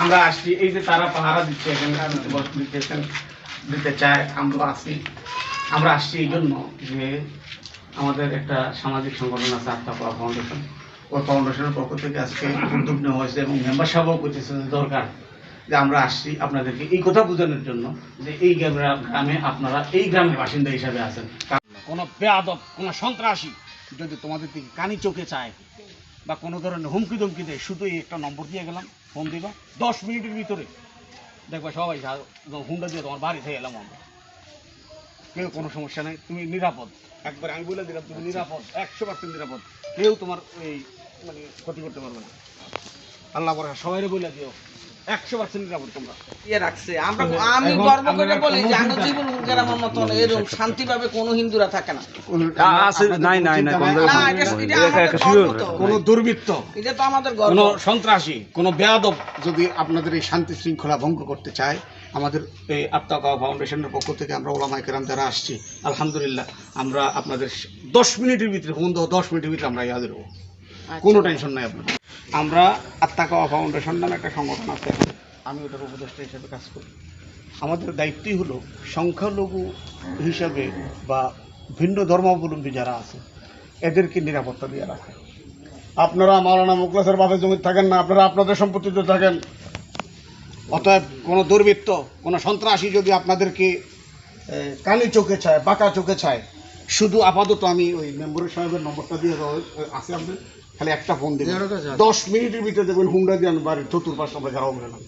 আমরা আসছি এই যে তারা পাহারা দিচ্ছে দিতে চায়, আমরা আসি আমরা আসছি এই জন্য যে আমাদের একটা সামাজিক সংগঠন আছে আত্মাপা ফাউন্ডেশন ওই ফাউন্ডেশনের পক্ষ থেকে আজকে উদ্যোগ নেওয়া হয়েছে এবং মেম্বার সাহেবও করতেছে দরকার যে আমরা আসছি আপনাদেরকে এই কথা বোঝানোর জন্য যে এই গ্রামে গ্রামে আপনারা এই গ্রামের বাসিন্দা হিসাবে আছেন। কোনো বেয়াদব কোনো সন্ত্রাসী যদি তোমাদের দিকে কানি চোখে চায় বা কোনো ধরনের হুমকি ধুমকি দেয় শুধু এই একটা নম্বর দিয়ে গেলাম ফোন দিবা। দশ মিনিটের ভিতরে। দেখবা সবাই হুন্ডা দিয়ে তোমার বাড়ি থেকে এলাম আমরা। কেউ কোনো সমস্যা নেই তুমি নিরাপদ। একবার আমি বলে দিলাম তুমি নিরাপদ একশো পার্সেন্ট নিরাপদ। কেউ তোমার এই মানে ক্ষতি করতে পারবে না। আল্লাহ করে সবাই বলে দিও। একশো পার্সেন্ট নিরাপদ তোমরা। ইয়ে রাখছে। আমরা আমি গর্ব করে বলি যে আমরা জীবন গ্রামের মতন এরকম শান্তিভাবে কোনো হিন্দুরা থাকে না। আছে, নাই, নাই, নাই, কোনো দুর্বৃত্ত এটা তো আমাদের গর্ব। কোনো সন্ত্রাসী কোনো বেয়াদব যদি আপনাদের এই শান্তি শৃঙ্খলা ভঙ্গ করতে চায় আমাদের এই আত্মাকা ফাউন্ডেশনের পক্ষ থেকে আমরা ওলামাই কেরাম যারা আসছি আলহামদুলিল্লাহ আমরা আপনাদের দশ মিনিটের ভিতরে ফোন দাও দশ মিনিটের ভিতরে আমরা হাজির হব। কোনো টেনশন নাই আপনার আমরা আত্মাকা ফাউন্ডেশন নামে একটা সংগঠন আছে এখানে। আমি ওটার উপদেষ্টা হিসেবে কাজ করি। আমাদের দায়িত্বই হলো সংখ্যালঘু হিসাবে বা ভিন্ন ধর্মাবলম্বী যারা আছে, এদেরকে নিরাপত্তা দিয়ে রাখা। আপনারা মাওলানা মুখলাসের বাপের জমি থাকেন না, আপনারা আপনাদের সম্পত্তিতে থাকেন। অতএব কোনো দুর্বৃত্ত, কোনো সন্ত্রাসী যদি আপনাদেরকে কালি চোখে চায়, বাঁকা চোখে চায়, শুধু আপাতত আমি ওই মেম্বরের সাহেবের নম্বরটা দিয়ে আছে আপনার খালি একটা ফোন দিবেন। দশ মিনিটের ভিতরে দেখবেন হুন্ডা দিয়ে বাড়ির চতুর্পাশ আমরা ঘেরাও করে নেব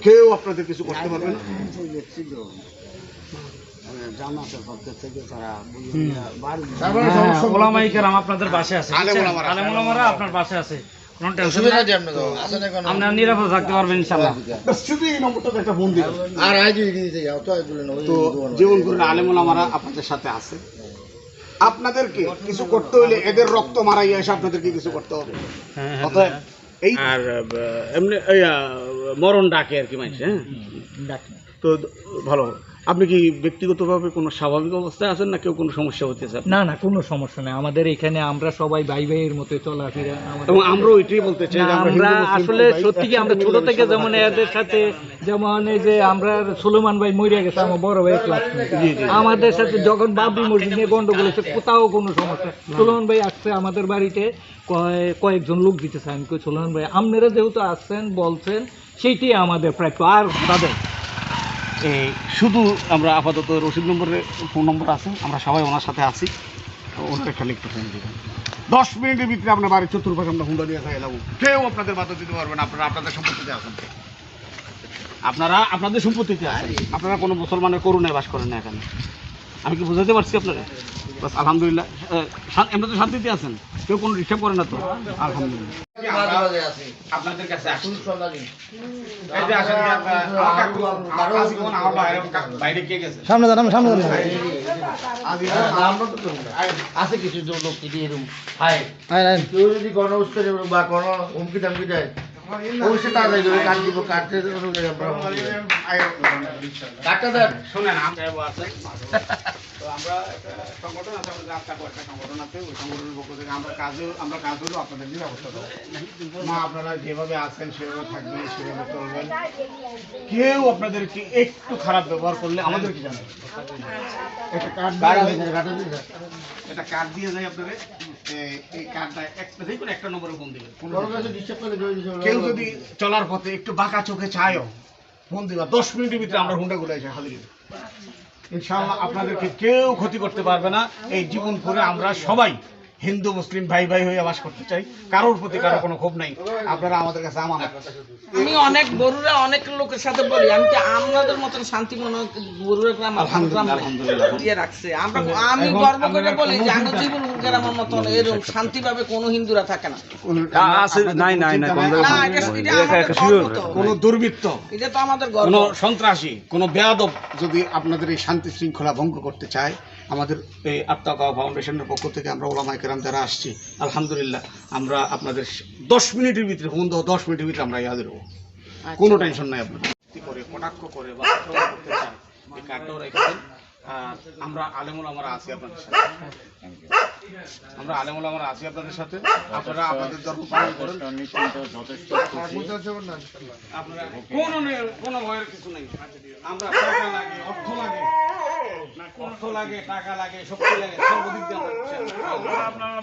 কেউ আপনাদের কিছু করতে পারবে না। ওলামাই আপনাদের পাশে আছে আলেম ওলামারা। আপনার পাশে আছে। কোনো টেনশন নিরাপদ থাকতে পারবেন ইনশাল্লাহ শুধু এই নম্বরটাতে একটা ফোন দিবেন। আর দিতে যাও তো বলে না জীবন করে আলেমুল আমারা আপনাদের সাথে আছে। আপনাদেরকে কিছু করতে হলে এদের রক্ত মারাইয়া এসে আপনাদেরকে কিছু করতে হবে। অতএব এই আর এমনি মরণ ডাকে আর কি মানুষ হ্যাঁ? তো ভালো। আপনি কি ব্যক্তিগতভাবে কোনো স্বাভাবিক অবস্থায় আছেন না কেউ কোনো সমস্যা আপনার? না না কোনো সমস্যা নেই। আমাদের এখানে আমরা সবাই ভাই ভাইয়ের মতো চলাফেরা। এবং আমরাও এটাই বলতে চাই আমরা আসলে সত্যি কি আমরা ছোট থেকে যেমন এদের সাথে যেমন এই যে আমরা সুলেমান ভাই মরিয়া গেছে আমার বড় ভাই ক্লাস আমাদের সাথে যখন বাবরি মসজিদ নিয়ে গন্ডগোল হয়েছে কোথাও কোনো সমস্যা সুলেমান ভাই আসছে আমাদের বাড়িতে কয়- কয়েকজন লোক দিতেছে। আমি কই সুলেমান ভাই আপনারা যেহেতু আসছেন বলছেন সেইটি আমাদের প্রাপ্য। আর তাদের এই শুধু আমরা আপাতত রসিদ নম্বরে ফোন নম্বর আছে আমরা সবাই ওনার সাথে আছি। খালি একটু ফোন দিবেন। দশ মিনিটের ভিতরে আপনার বাড়ির চতুর্পাশে আমরা হুন্ডা দিয়ে এলাম। কেউ আপনাদের বাধা দিতে পারবে না আপনারা আপনাদের সম্পত্তিতে আছেন। আপনারা আপনাদের সম্পত্তিতে আছেন। আপনারা কোনো মুসলমানের করুণায় বাস করেন না এখানে। আমি কি বুঝাতে পারছি আপনারা? বাস আলহামদুলিল্লাহ। এমনি তো শান্তিতে আছেন। কেউ কোনো ডিস্টার্ব করে না তো? আলহামদুলিল্লাহ। আপনাদের কাছে আসছি। সন্ধানী এই যে আসেন যে আপনার- আমার কাকু, আমার কাছে কোন আমার বাইরে- বাইরে কে গেছে? সামনে দাঁড়ান সামনে দাঁড়ান। আছে কিছু লোক কি এরকম। কেউ যদি কোনো উস্তে বা কোনো হুমকি দামকি দেয় অবশ্যই তাড়াতাড়ি করে কাট দিব কাটতে কাটটা দেন। শোনেন আমরা আছেন তো আমরা একটা সংগঠন আছে আমাদের একটা সংগঠন আছে ওই সংগঠনের পক্ষ থেকে আমরা আপনাদের দেবো মা আপনারা যেভাবে আছেন সেভাবে থাকবেন সেভাবে চলবেন। কেউ আপনাদেরকে একটু খারাপ ব্যবহার করলে আমাদের কি জানেন একটা কার্ড দিয়ে একটা কার্ড দিয়ে যায় আপনাদের। এই- কার্ডটা একটা যে কোনো একটা নম্বরে ফোন দিবেন। কেউ যদি চলার পথে একটু বাঁকা চোখে চায়ও ফোন দিবা। দশ মিনিটের ভিতরে আমরা হুন্ডা গুলো এসে হাজির। ইনশাআল্লাহ আপনাদেরকে কেউ ক্ষতি করতে পারবে না। এই জীবন করে আমরা সবাই হিন্দু মুসলিম ভাই ভাই হয়ে বাস করতে চাই কারোর প্রতি কারও কোনো ক্ষোভ নাই। আপনারা আমাদের কাছে আমার আমি অনেক বড়ুরা অনেক লোকের সাথে বলি আমি কি আপনাদের মতন শান্তি মনে বড়ুরা গ্রাম। ইয়ে রাখছে। আমরা আমি গর্ব করে বলি যে আমরা কোনো জীবন গ্রামের মতন এরকম শান্তিভাবে কোনো হিন্দুরা থাকে না। নাই, নাই, নাই, আমাদের দুর্বৃত্ত এটা তো আমাদের কোনো সন্ত্রাসী কোনো বেয়াদব যদি আপনাদের এই শান্তি শৃঙ্খলা ভঙ্গ করতে চায় আমাদের এই আত্মাকা ফাউন্ডেশনের পক্ষ থেকে আমরা ওলামাই কেরাম যারা আসছি আলহামদুলিল্লাহ আমরা আপনাদের দশ মিনিটের ভিতরে ফোন দাও দশ মিনিটের ভিতরে আমরা হাজির হব। কোনো টেনশন নাই আপনার কি করে কটাক্ষ করে বা করতে চায় এই কার্ডটাও রেখে আর আমরা আলেমুল আমরা আছি আপনাদের সাথে। আমরা আলেমুল আমরা আছি আপনাদের সাথে। আপনারা আপনাদের ধর্ম পালন করেন। আপনারা কোনো কোনো ভয়ের কিছু নেই। আমরা টাকা লাগে অর্থ লাগে। অর্থ লাগে টাকা লাগে শক্তি লাগে সর্বদিক দিয়ে